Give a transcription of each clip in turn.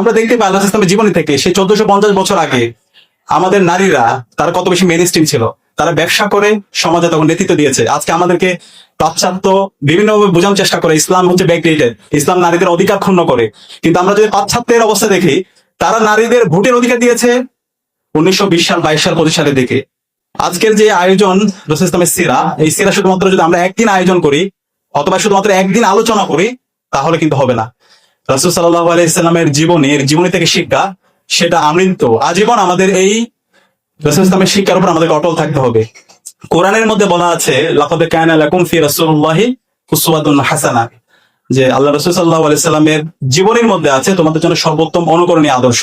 আমরা দেখতে পাই আল্লাহ ইসলামের জীবনী থেকে, সেই চোদ্দশো পঞ্চাশ বছর আগে আমাদের নারীরা, তারা কত বেশি মেন ছিল? তারা ব্যবসা করে সমাজে তখন নেতৃত্ব দিয়েছে। আজকে আমাদেরকে পাশ্চাত্য বিভিন্নভাবে বোঝানোর চেষ্টা করে, ইসলাম হচ্ছে ব্যাকডেটেড ইসলাম নারীদের অধিকার ক্ষুণ্ণ করে। কিন্তু আমরা যদি পাশ্চাত্যের অবস্থা দেখি, তারা নারীদের ভোটের অধিকার দিয়েছে উনিশশো বিশ সাল, বাইশ সাল, পঁচিশ সালের দিকে। আজকের যে আয়োজন, রসুল ইসলামের সিরা, এই সিরা শুধুমাত্র যদি আমরা একদিন আয়োজন করি, অথবা শুধুমাত্র একদিন আলোচনা করি, তাহলে কিন্তু হবে না। রসুল সাল্লাহ আলাইসাল্লামের জীবনী, এর জীবনী থেকে শিক্ষা, সেটা আমৃত আজীবন আমাদের এই রসুল ইসলামের শিক্ষার উপর আমাদেরকে অটল থাকতে হবে। কোরআনের মধ্যে বলা আছে, লাকাদ কানা লাকুম হাসানা যে আল্লাহ রসুল সাল্লাহ আলাইসাল্লামের জীবনের মধ্যে আছে, তোমাদের জন্য সর্বোত্তম অনুকরণীয় আদর্শ।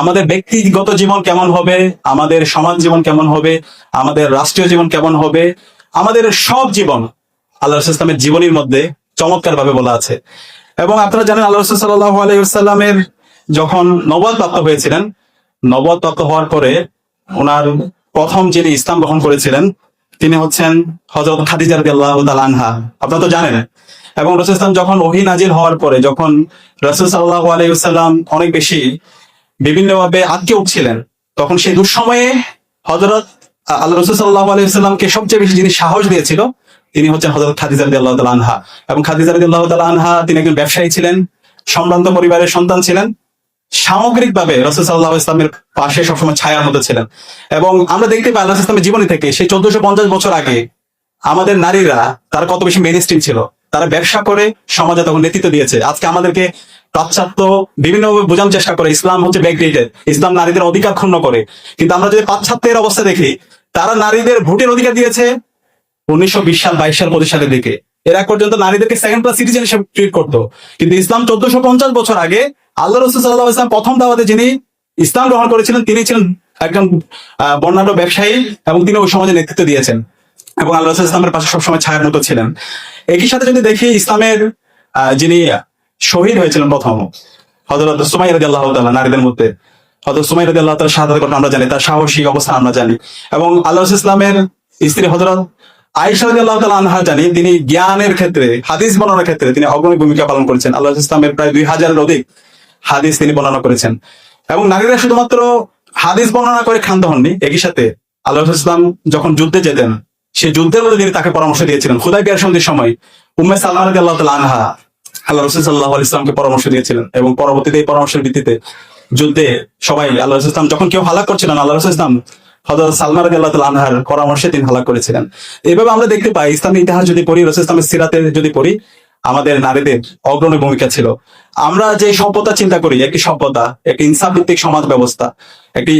আমাদের ব্যক্তিগত জীবন কেমন হবে? আমাদের সমাজ জীবন কেমন হবে? আমাদের রাষ্ট্রীয় জীবন কেমন হবে? আমাদের সব জীবন আল্লাহ রসুল ইসলামের জীবনীর মধ্যে চমৎকার ভাবে বলা আছে। এবং আপনারা জানেন আল্লাহ সাল্লাহ আলাইসাল্লামের যখন নবাদ প্রাপ্ত হয়েছিলেন নবাদ প্রাপ্ত হওয়ার পরে ওনার প্রথম যিনি ইসলাম গ্রহণ করেছিলেন, তিনি হচ্ছেন হজরত খাদিজা রাদিয়াল্লাহু তাআলা আনহা। আপনারা তো জানেন। এবং রসুল ইসলাম যখন ওহি নাজিল হওয়ার পরে, যখন রসুল সাল্লাহ আলাইসাল্লাম অনেক বেশি বিভিন্নভাবে আটকে উঠছিলেন, তখন সেই দুঃসময়ে হজরত আল্লাহ রসুল সাল্লাহ আলাইসাল্লামকে সবচেয়ে বেশি যিনি সাহস দিয়েছিল তিনি হচ্ছেন হজরত খাদিজা রদি আল্লাহ তালা আনহা। এবং খাদিজা রদি আল্লাহ তালা আনহা, তিনি একজন ব্যবসায়ী ছিলেন, সম্ভ্রান্ত পরিবারের সন্তান ছিলেন। সামগ্রিক ভাবে রসুল সাল্লাহ ইসলামের পাশে সবসময় ছায়ার মতো ছিলেন। এবং আমরা দেখতে পাই আল্লাহ ইসলামের জীবনী থেকে সেই চোদ্দশো পঞ্চাশ বছর আগে আমাদের নারীরা তারা কত বেশি মেন ছিল। তারা ব্যবসা করে সমাজে তখন নেতৃত্ব দিয়েছে। আজকে আমাদেরকে পাশ্চাত্য বিভিন্নভাবে বোঝানোর চেষ্টা করে ইসলাম হচ্ছে ব্যাকডেটেড ইসলাম নারীদের অধিকার ক্ষুণ্ণ করে। কিন্তু আমরা যদি পাশ্চাত্যের অবস্থা দেখি, তারা নারীদের ভোটের অধিকার দিয়েছে উনিশশো বিশ সাল, বাইশ সাল, পঁচিশ সালের দিকে। পর্যন্ত নারীদেরকে সেকেন্ড ক্লাস সিটিজেন হিসেবে ট্রিট করতো। কিন্তু ইসলাম চোদ্দশো পঞ্চাশ বছর আগে আল্লাহ রসুল সাল্লাহ ইসলাম প্রথম দাওয়াতে যিনি ইসলাম গ্রহণ করেছিলেন, তিনি ছিলেন একজন বর্ণাঢ্য ব্যবসায়ী এবং তিনি ওই সমাজে নেতৃত্ব দিয়েছেন। এবং আল্লাহ রসুল ইসলামের পাশে সবসময় ছায়ার মতো ছিলেন। একই সাথে যদি দেখি ইসলামের যিনি শহীদ হয়েছিলেন প্রথম হজরত সুমাই রাজি আল্লাহ তাআলা, নারীদের মধ্যে। হজরত সুমাই রাজি আল্লাহ কথা আমরা জানি, তার সাহসী অবস্থা আমরা জানি। এবং আল্লাহ ইসলামের স্ত্রী হজরত আনহা জানি তিনি জ্ঞানের ক্ষেত্রে, হাদিস বর্ণনার ক্ষেত্রে তিনি অগ্রণী ভূমিকা পালন করেছেন। আল্লাহ ইসলামের প্রায় দুই হাজারের অধিক হাদিস তিনি বর্ণনা করেছেন। এবং নারীরা শুধুমাত্র হাদিস বর্ণনা করে হননি, একই সাথে আল্লাহ ইসলাম যখন যুদ্ধে যেতেন সে যুদ্ধের মধ্যে তিনি তাকে পরামর্শ দিয়েছিলেন। খুদাই বিয়ার সন্ধির সময় উম্মে সাল্লাহ রাদিয়াল্লাহু তাআলা আনহা আল্লাহ রসুল সাল্লাহ ইসলামকে পরামর্শ দিয়েছিলেন এবং পরবর্তীতে এই পরামর্শের ভিত্তিতে যুদ্ধে সবাই আল্লাহ ইসলাম, যখন কেউ হালাক করছিলেন আল্লাহ রসুল ইসলাম হজরত সালমান রাজি আল্লাহ আনহার পরামর্শে তিনি হালাক করেছিলেন। এইভাবে আমরা দেখতে পাই, ইসলামী ইতিহাস যদি পড়ি, রসুল ইসলামের সিরাতে যদি পড়ি, আমাদের নারীদের অগ্রণী ভূমিকা ছিল। আমরা যে সভ্যতা চিন্তা করি, একটি সভ্যতা, একটি ইনসাফ ভিত্তিক সমাজ ব্যবস্থা, একটি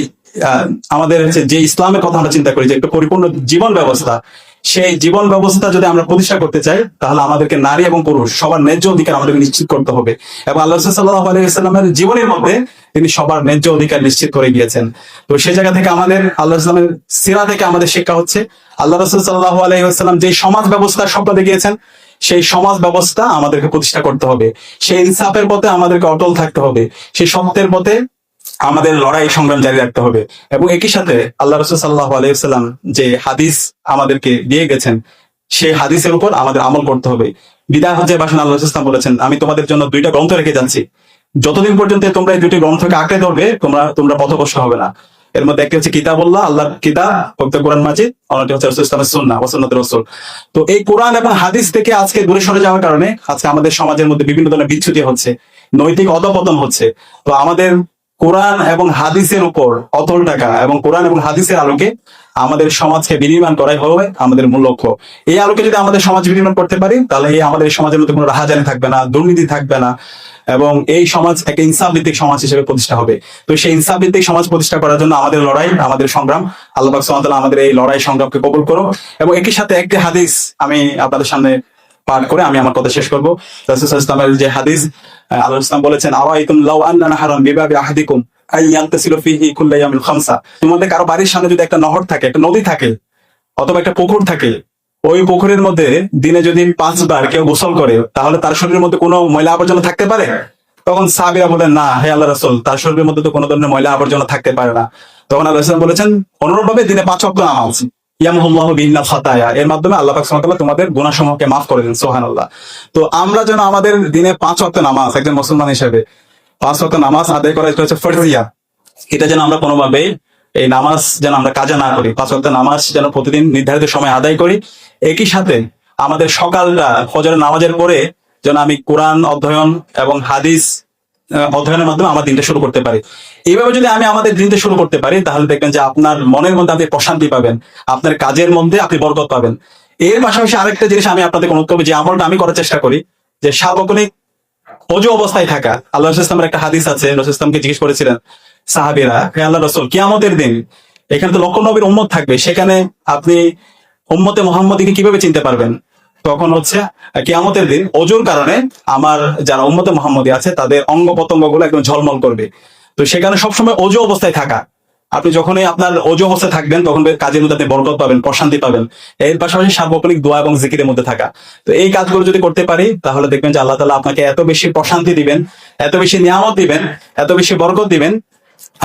আমাদের হচ্ছে যে ইসলামের কথা আমরা চিন্তা করি, যে একটা পরিপূর্ণ জীবন ব্যবস্থা সেই জীবন ব্যবস্থা যদি আমরা প্রতিষ্ঠা করতে চাই, তাহলে আমাদেরকে নারী এবং পুরুষ সবার ন্যায্য অধিকার আমাদেরকে নিশ্চিত করতে হবে। এবং আল্লাহ সাল্লাহ আলাইসাল্লামের জীবনের মধ্যে তিনি সবার ন্যায্য অধিকার নিশ্চিত করে গিয়েছেন। তো সেই জায়গা থেকে আমাদের আল্লাহ ইসলামের সিরা থেকে আমাদের শিক্ষা হচ্ছে, আল্লাহ রসুল সাল্লাহ আলাইসাল্লাম যে সমাজ ব্যবস্থার স্বপ্ন দেখিয়েছেন, সেই সমাজ ব্যবস্থা আমাদেরকে প্রতিষ্ঠা করতে হবে। সেই ইনসাফের পথে আমাদেরকে অটল থাকতে হবে। সেই সত্যের পথে আমাদের লড়াই সংগ্রাম জারি রাখতে হবে। এবং একই সাথে আল্লাহ রসুল সাল্লাহ আলাইসাল্লাম যে হাদিস আমাদেরকে দিয়ে গেছেন, সেই হাদিসের উপর আমাদের আমল করতে হবে। বিদায় হজে বাসন আল্লাহ ইসলাম বলেছেন, আমি তোমাদের জন্য দুইটা গ্রন্থ রেখে যাচ্ছি। যতদিন পর্যন্ত তোমরা এই দুটি গ্রন্থকে আঁকড়ে ধরবে, তোমরা তোমরা পথভ্রষ্ট হবে না। এর মধ্যে একটি হচ্ছে কিতাব আল্লাহর কিতাব, পবিত্র কোরআন মাজিদ, অন্যটি হচ্ছে রসুল ইসলামের সুন্না ওসন্নত রসুল। তো এই কোরআন এবং হাদিস থেকে আজকে দূরে সরে যাওয়ার কারণে আজকে আমাদের সমাজের মধ্যে বিভিন্ন ধরনের বিচ্ছুতি হচ্ছে, নৈতিক অধপতন হচ্ছে। তো আমাদের কোরআন এবং হাদিসের উপর অতল টাকা এবং কোরআন এবং হাদিসের আলোকে আমাদের সমাজকে বিনির্মাণ করাই হবে, আমাদের মূল লক্ষ্য। এই আলোকে যদি আমাদের সমাজ বিনির্মাণ করতে পারি, তাহলে এই আমাদের সমাজের মধ্যে কোনো রাহাজানি থাকবে না, দুর্নীতি থাকবে না এবং এই সমাজ একটা ইনসাফ ভিত্তিক সমাজ হিসেবে প্রতিষ্ঠা হবে। তো সেই ইনসাফ ভিত্তিক সমাজ প্রতিষ্ঠা করার জন্য আমাদের লড়াই, আমাদের সংগ্রাম, আল্লাহ আমাদের এই লড়াই সংগ্রামকে কবুল করো এবং একই সাথে একটি হাদিস আমি আপনাদের সামনে পাঠ করে আমি আমার কথা শেষ করব। সাল্লাল্লাহু যে হাদিস আল্লাহ ইসলাম বলেছেন খামসা তোমাদের কারও বাড়ির সামনে যদি একটা নহর থাকে, একটা নদী থাকে, অথবা একটা পুকুর থাকে, ওই পুকুরের মধ্যে দিনে যদি পাঁচবার কেউ গোসল করে, তাহলে তার শরীরের মধ্যে কোনো ময়লা আবর্জনা থাকতে পারে? তখন সাহাবিরা বলেন না, হে আল্লাহ রাসূল, তার শরীরের মধ্যে তো কোনো ধরনের ময়লা আবর্জনা থাকতে পারে না। তখন আল্লাহ বলেছেন অনুরূপ ভাবে দিনে পাঁচ অক্ট নামাজ। এর মাধ্যমে আল্লাহ তোমাদের মাফ করে দেন তো আমরা যেন আমাদের দিনে পাঁচ নামাজ, একজন মুসলমান হিসেবে পাঁচ নামাজ আদায় করা, এটা হচ্ছে ফরজিয়া। এটা যেন আমরা কোনোভাবে এই নামাজ যেন আমরা কাজা না করি, পাঁচ ওয়াক্ত নামাজ যেন প্রতিদিন নির্ধারিত সময় আদায় করি। একই সাথে আমাদের সকালটা, ফজরের নামাজের পরে যেন আমি কোরআন অধ্যয়ন এবং হাদিস অধ্যয়নের মাধ্যমে আমার দিনটা শুরু করতে পারি। এইভাবে যদি আমি আমাদের দিনটা শুরু করতে পারি, তাহলে দেখবেন যে আপনার মনের মধ্যে আপনি প্রশান্তি পাবেন, আপনার কাজের মধ্যে আপনি বরকত পাবেন। এর পাশাপাশি আরেকটা জিনিস আমি আপনাদের অনুরোধ করব যে আমলটা আমি করার চেষ্টা করি, যে সার্বক্ষণিক অজু অবস্থায় থাকা। আল্লাহ ইসলামের একটা হাদিস আছে, রসুল ইসলামকে জিজ্ঞেস করেছিলেন, সাহাবিরা আল্লাহ রসুল, কিয়ামতের দিন এখানে তো লক্ষ নবীর উম্মত থাকবে, সেখানে আপনি উম্মতে মোহাম্মদীকে কীভাবে চিনতে পারবেন? তখন হচ্ছে কিয়ামতের দিন অজুর কারণে আমার যারা উম্মতে মোহাম্মদী আছে, তাদের অঙ্গ প্রত্যঙ্গগুলো একদম ঝলমল করবে। তো সেখানে সবসময় অজু অবস্থায় থাকা। আপনি যখনই আপনার অজু অবস্থায় থাকবেন, তখন কাজের মধ্যে আপনি বরকত পাবেন, প্রশান্তি পাবেন। এর পাশাপাশি সার্বক্ষণিক দোয়া এবং জিকিরের মধ্যে থাকা। তো এই কাজগুলো যদি করতে পারি, তাহলে দেখবেন যে আল্লাহ তালা আপনাকে এত বেশি প্রশান্তি দিবেন, এত বেশি নিয়ামত দিবেন, এত বেশি বরকত দিবেন,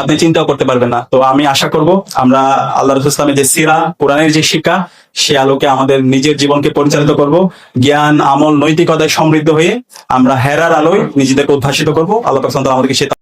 আপনি চিন্তাও করতে পারবেন না। তো আমি আশা করব, আমরা আল্লাহ রসুল ইসলামের যে সিরা, কোরআনের যে শিক্ষা সে আলোকে আমাদের নিজের জীবনকে পরিচালিত করব। জ্ঞান, আমল, নৈতিকতায় সমৃদ্ধ হয়ে আমরা হেরার আলোয় নিজেদেরকে উদ্ভাসিত করব। আল্লাহ আমাদেরকে সে